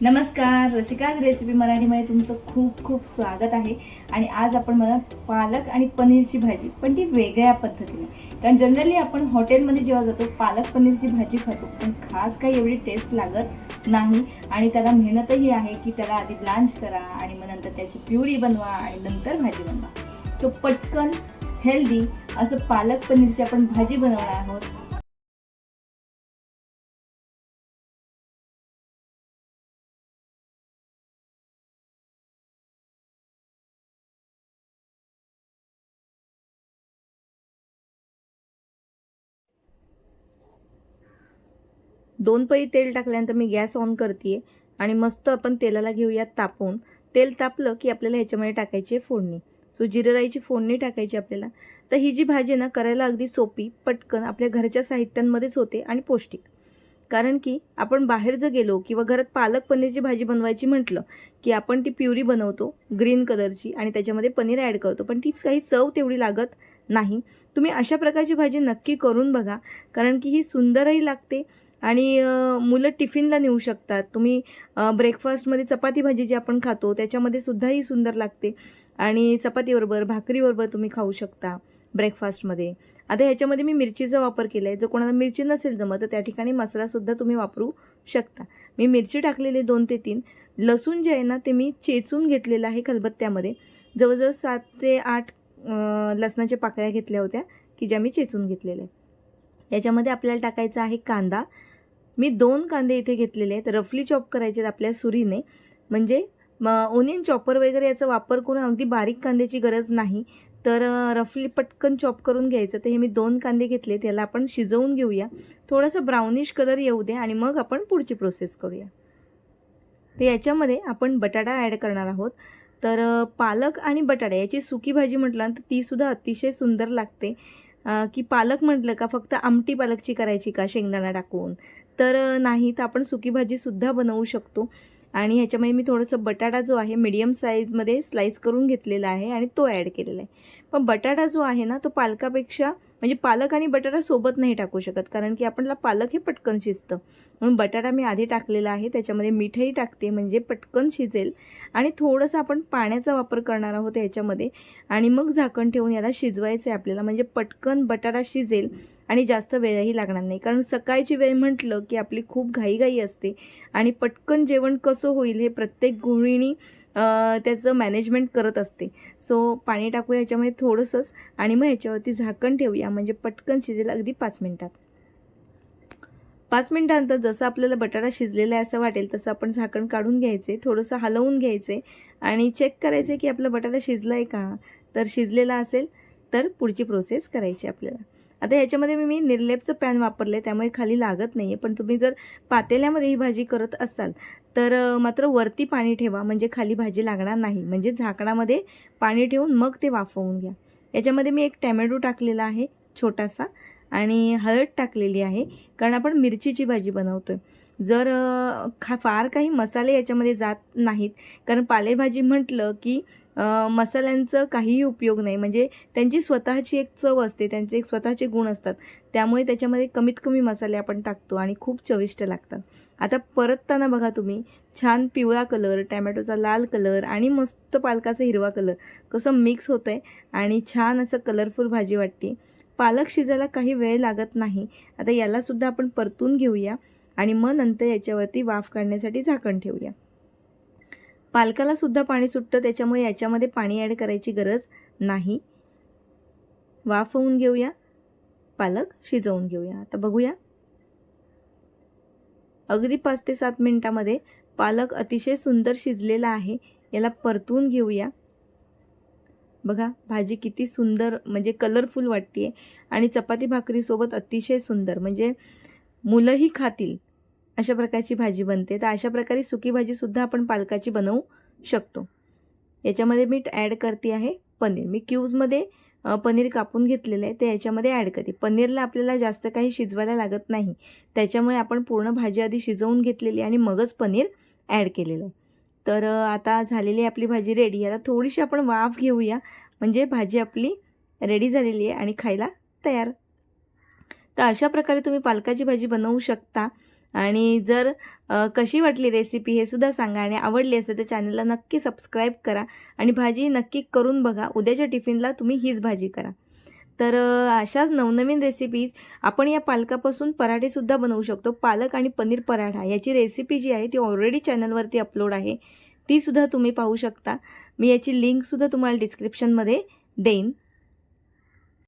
नमस्कार रसिकाज रेसिपी मराठीमध्ये तुमचं खूप खूप स्वागत आहे. आणि आज आपण मला पालक आणि पनीरची भाजी पण ती वेगळ्या पद्धतीने. कारण जनरली आपण हॉटेलमध्ये जेव्हा जातो पालक पनीरची भाजी खातो पण खास काही एवढी टेस्ट लागत नाही. आणि त्याला मेहनतही आहे की त्याला आधी ब्लांच करा आणि मग नंतर त्याची प्युरी बनवा आणि नंतर भाजी बनवा. सो पटकन हेल्दी असं पालक पनीरची आपण भाजी बनवणार आहोत. दोन पळी तेल टाकल्यानंतर मी गॅस ऑन करते आणि मस्त आपण तेलाला घेऊयात तापवून. तेल तापलं की आपल्याला ह्याच्यामध्ये टाकायची आहे फोडणी. सो जिरं राईची फोडणी टाकायची आपल्याला. तर ही जी भाजी ना करायला अगदी सोपी पटकन आपल्या घरच्या साहित्यांमध्येच होते आणि पौष्टिक. कारण की आपण बाहेर जर गेलो किंवा घरात पालक पनीरची भाजी बनवायची म्हटलं की आपण ती प्युरी बनवतो ग्रीन कलरची आणि त्याच्यामध्ये पनीर ॲड करतो पण तीच काही चव तेवढी लागत नाही. तुम्ही अशा प्रकारची भाजी नक्की करून बघा कारण की ही सुंदरही लागते आणि मुलं टिफिनला नेऊ शकतात. तुम्ही ब्रेकफास्टमध्ये चपाती भाजी जी आपण खातो त्याच्यामध्ये सुद्धा ही सुंदर लागते. आणि चपातीबरोबर भाकरीबरोबर तुम्ही खाऊ शकता ब्रेकफास्टमध्ये. आता ह्याच्यामध्ये मी मिरचीचा वापर केला आहे जर कोणाला मिरची नसेल जमत तर त्या ठिकाणी मसालासुद्धा तुम्ही वापरू शकता. मी मिरची टाकलेली दोन ते तीन. लसूण जे आहे ना ते मी चेचून घेतलेलं आहे खलबत्त्यामध्ये. जवळजवळ सात ते आठ लसणाच्या पाकळ्या घेतल्या होत्या की ज्या मी चेचून घेतलेल्या याच्यामध्ये आपल्याला टाकायचा आहे कांदा. मी दोन कांदे इथे घेतलेले आहेत. रफली चॉप करायचे आहेत आपल्या सुरीने. म्हणजे ओनियन चॉपर वगैरे याचा वापर करून अगदी बारीक कांद्याची गरज नाही. तर रफली पटकन चॉप करून घ्यायचं. तर हे मी दोन कांदे घेतले त्याला आपण शिजवून घेऊया. थोडंसं ब्राउनिश कलर येऊ दे आणि मग आपण पुढची प्रोसेस करूया. तर याच्यामध्ये आपण बटाटा ॲड करणार आहोत. तर पालक आणि बटाटा याची सुकी भाजी म्हटलं तर तीसुद्धा अतिशय सुंदर लागते. की पालक म्हटलं का फक्त आमटी पालकची करायची का शेंगदाणा टाकून? तर नाही तर आपण सुकी भाजीसुद्धा बनवू शकतो. आणि ह्याच्यामध्ये मी थोडंसं बटाटा जो आहे मीडियम साईजमध्ये स्लाईस करून घेतलेला आहे आणि तो ॲड केलेला आहे. पण बटाटा जो आहे ना तो पालकापेक्षा म्हणजे पालक आणि बटाटा सोबत नाही टाकू शकत कारण की आपल्याला पालक हे पटकन शिजतं. म्हणून बटाटा मी आधी टाकलेला आहे त्याच्यामध्ये मीठही टाकते म्हणजे पटकन शिजेल. आणि थोडंसं आपण पाण्याचा वापर करणार आहोत याच्यामध्ये आणि मग झाकण ठेवून याला शिजवायचं आहे आपल्याला म्हणजे पटकन बटाटा शिजेल आणि जास्त वेळही लागणार नाही. कारण सकाळची वेळ म्हटलं की आपली खूप घाईघाई असते आणि पटकन जेवण कसं होईल हे प्रत्येक गृहिणी त्याचं मॅनेजमेंट करत असते. सो पाणी टाकूया याच्यामध्ये थोडंसंच आणि मग याच्यावरती झाकण ठेवूया. म्हणजे पटकन शिजेल अगदी पाच मिनटात. पाच मिनटानंतर जसं आपल्याला बटाटा शिजलेला आहे असं वाटेल तसं आपण झाकण काढून घ्यायचे थोडंसं हलवून घ्यायचे आणि चेक करायचे की आपला बटाटा शिजला आहे का? तर शिजलेला असेल तर पुढची प्रोसेस करायची आपल्याला. आता ह्याच्यामध्ये मी मी निर्लेपचं पॅन वापरले त्यामुळे खाली लागत नाही आहे पण तुम्ही जर पातेल्यामध्ये ही भाजी करत असाल तर मात्र वरती पाणी ठेवा. म्हणजे खाली भाजी लागणार नाही. म्हणजे झाकणामध्ये पाणी ठेवून मग ते वाफवून घ्या. याच्यामध्ये मी एक टॅमॅटो टाकलेला आहे छोटासा. आणि हळद टाकलेली आहे. कारण आपण मिरचीची भाजी बनवतो आहे जर खा फार काही मसाले याच्यामध्ये जात नाहीत. कारण पालेभाजी म्हटलं की मसाल्यांचं काहीही उपयोग नाही. म्हणजे त्यांची स्वतःची एक चव असते त्यांचे एक स्वतःचे गुण असतात. त्यामुळे त्याच्यामध्ये कमीत कमी मसाले आपण टाकतो आणि खूप चविष्ट लागतात. आता परतताना बघा तुम्ही छान पिवळा कलर टॅमॅटोचा लाल कलर आणि मस्त पालकाचा हिरवा कलर. कसं मिक्स होतं आहे आणि छान असं कलरफुल भाजी वाटते. पालक शिजायला काही वेळ लागत नाही. आता यालासुद्धा आपण परतून घेऊया. आणि मग नंतर याच्यावरती वाफ काढण्यासाठी झाकण ठेवूया. पालकाला सुद्धा पाणी सुटतं त्याच्यामुळे याच्यामध्ये पाणी ॲड करायची गरज नाही. वाफ होऊन घेऊया. पालक शिजवून घेऊया. आता बघूया. अगदी पाच ते सात मिनिटामध्ये पालक अतिशय सुंदर शिजलेला आहे. याला परतून घेऊया. बघा भाजी किती सुंदर म्हणजे कलरफुल वाटते आणि चपाती भाकरीसोबत अतिशय सुंदर म्हणजे मुलंही खातील. अशा प्रकारची भाजी बनते. तर अशा प्रकारे सुकी भाजीसुद्धा आपण पालकाची बनवू शकतो. याच्यामध्ये मी ॲड करते आहे पनीर. मी क्यूजमध्ये पनीर कापून घेतलेलं आहे. ते याच्यामध्ये ॲड करते. पनीरला आपल्याला जास्त काही शिजवायला लागत नाही. त्याच्यामुळे आपण पूर्ण भाजी आधी शिजवून घेतलेली आणि मगच पनीर ॲड केलेलं आहे. तर आता झालेली आपली भाजी रेडी आता थोडीशी आपण वाफ घेऊया. म्हणजे भाजी आपली रेडी झालेली आहे आणि खायला तयार. तर अशा प्रकारे तुम्ही पालकाची भाजी बनवू शकता. आणि जर कशी वाटली रेसिपी हे सुद्धा सांगा आणि आवडली असेल तर चॅनलला नक्की सबस्क्राईब करा आणि भाजी नक्की करून बघा. उद्याच्या टिफिनला तुम्ही हीच भाजी करा. तर अशाच नवनवीन रेसिपीज आपण या पालकापासून पराठेसुद्धा बनवू शकतो. पालक आणि पनीर पराठा याची रेसिपी जी आहे ती ऑलरेडी चॅनलवरती अपलोड आहे. तीसुद्धा तुम्ही पाहू शकता. मी याची लिंकसुद्धा तुम्हाला डिस्क्रिप्शनमध्ये देईन.